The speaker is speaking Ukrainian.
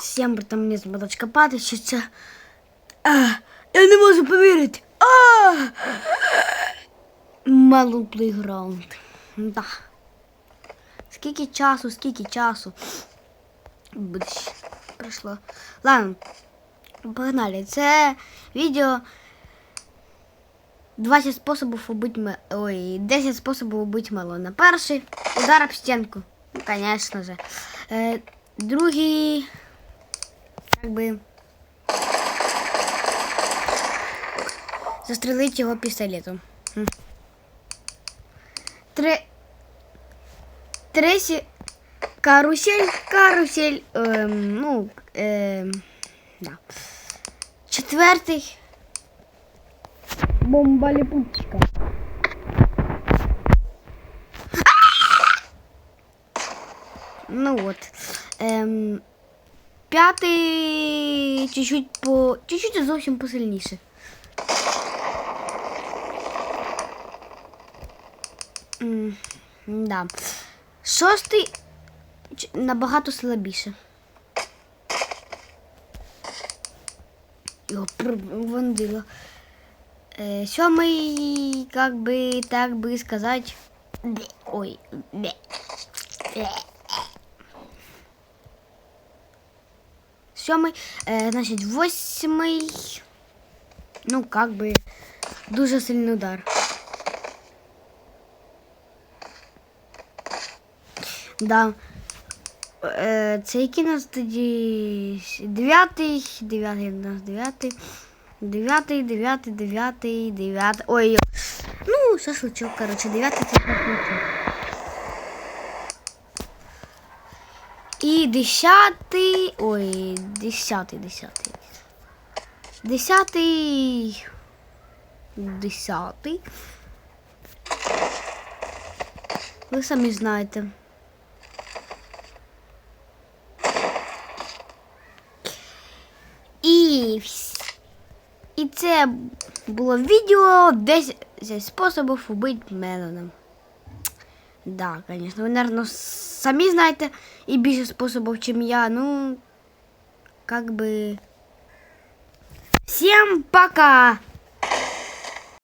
Всім там мені падає, що це. А, я не можу повірити. А! Melon Playground. Да. Скільки часу, скільки часу. Будеш. Пройшло. Ладно. Погнали. Це відео 20 способів убити ме... Ой, 10 способів убити мелона. Перший удар об стінку. Ну, конечно же. Е, другий. Как би. Застрелить його пістолетом. Три. Третій. Карусель, карусель. Ем, ну, ем, да. Четвертий. Бомба липучка. Ну вот. Ем, п'ятий чуть-чуть по. Чуть-чуть зовсім посильніше. М, Да. Шостий набагато слабіше. Його вондило. Е, сьомий, как би, так би сказати. Ой. Сьомий, е, значить, восьмий. Ну, как би, дуже сильний удар. Да. Е, це який нас тоді дев'ятий, дев'ятий у нас дев'ятий. Дев'ятий, дев'ятий, дев'ятий, дев'ятий. Ой, ну, шашлычок, короче, дев'ятий це. І десятий. Ой, десятий, десятий. Десятий. Десятий. Ви самі знаєте. І, і це було відео 10 способів убити Мелоном. Да, конечно. Ви, наверное, самі знаєте і більше способів, чим я. Ну, как бы... Всем пока!